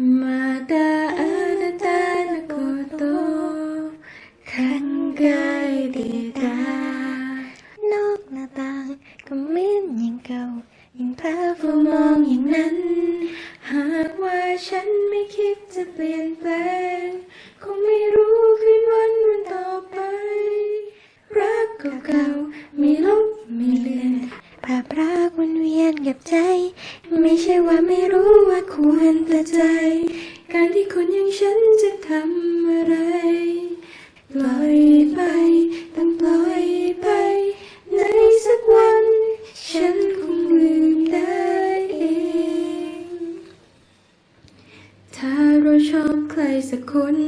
まだあなたのこと考え การที่คนอย่างฉันจะทำอะไร ปล่อยไป ต้องปล่อยไป ในสักวัน ฉันคงลืมได้เอง ถ้าเราชอบใครสักคน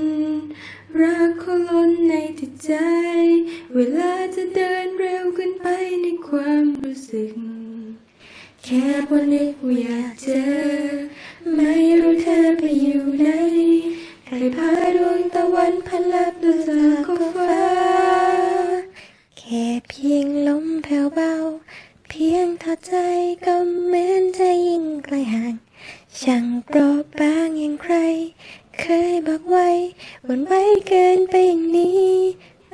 รักเขาล้นในจิตใจ เวลาจะเดินเร็วเกินไปในความรู้สึก แค่พอนึกว่าอยากเจอ ไม่รู้เธอไปอยู่ไหนใครพาดวงตะวันพันลับดูจากฟ้า แค่เพียงลมแผ่วเบา เพียงทอดใจก็เหมือนจะยิ่งไกลห่าง ช่างเปราะบางอย่างใคร เคยบอกไว้วันไว้เกินไปอย่างนี้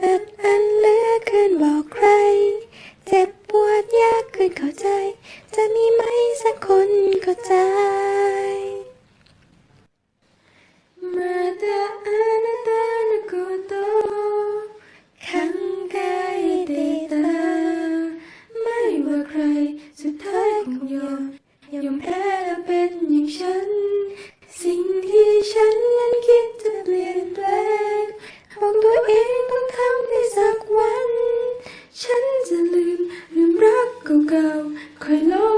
อัดอันเหลือเกินบอกใคร สิ่งที่ฉันนั้นคิดจะเปลี่ยนแปลงบอกตัวเองต้องทำในสักวัน ฉันจะลืมลืมรักเก่าๆคอยลบ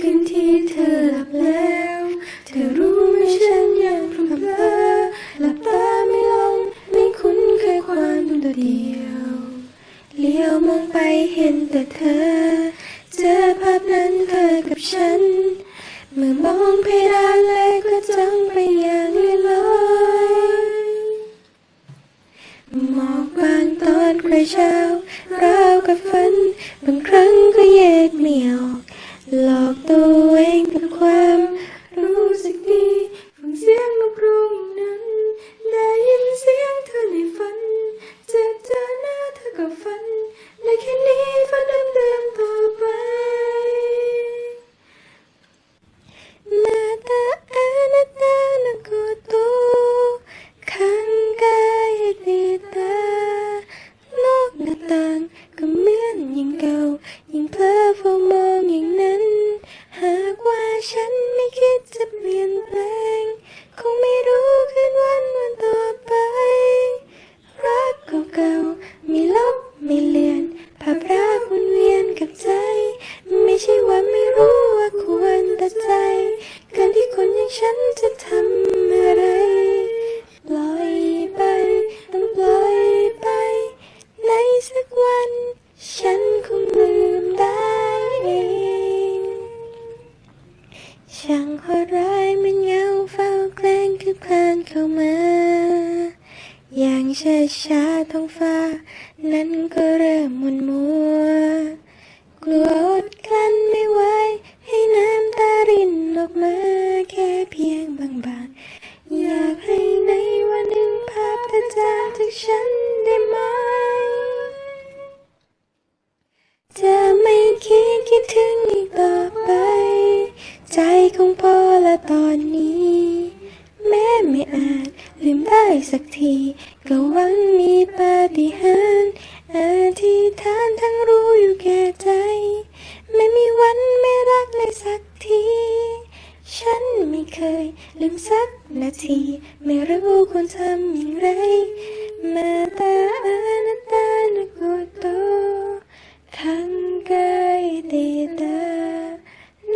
คืนที่เธอหลับแล้ว เธอรู้ไหมฉันยังพร่ำเพลอหลับตาไม่ลง ไม่คุ้นเคยความตัวเดียวเลี้ยวมองไปเห็นแต่เธอ เจอภาพนั้นเธอกับฉัน เมื่อมองเพดานแล้วก็จ้องไปอย่างเลื่อนลอยหมอกบางตอนใครเช้าราวกับฝัน บางครั้งก็แยกไม่ออก หลอกตัวเองกับความ มา อย่างช้าช้าท้องฟ้า นั้นก็เริ่มมุนมัว กลัวอดกลั้นไม่ไหวให้น้ำตารินออกมาแค่เพียงบางๆ อยากให้ในวันหนึ่งภาพเธอจางจากฉันได้ไหมจะไม่คิดคิดถึงอีกต่อไป ใจคงพ่อละตอนนี้ สักที ก็หวังมีปาฏิหาริย์อธิษฐานทั้งรู้อยู่แก่ใจ ไม่มีวันไม่รักเลยสักที ฉันไม่เคยลืมสักนาที ไม่รู้ควรทำอย่างไร มาตาอานาตานโกโตข้างกายเดตา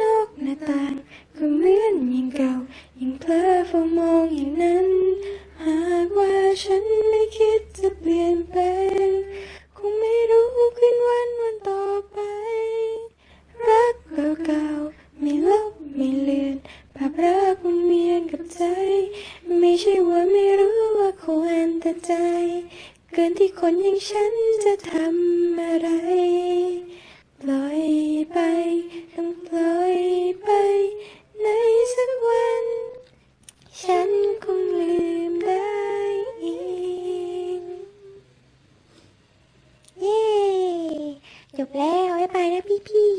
นอกหน้าต่างก็เหมือนอย่างเก่ายิ่งเพลอเฝ้ามอง แปคงไม่รู้ขึ้นวันวันต่อไป รักเก่าๆไม่ลบไม่เลือนภาพรักมันเมียนกับใจ ไม่ใช่ว่าไม่รู้ว่าควรแต่ใจ เกินที่คนอย่างฉันจะทำอะไร ปล่อยไปต้องปล่อย จบแล้วบ๊ายบายนะพี่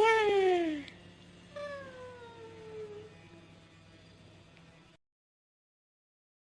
ย่า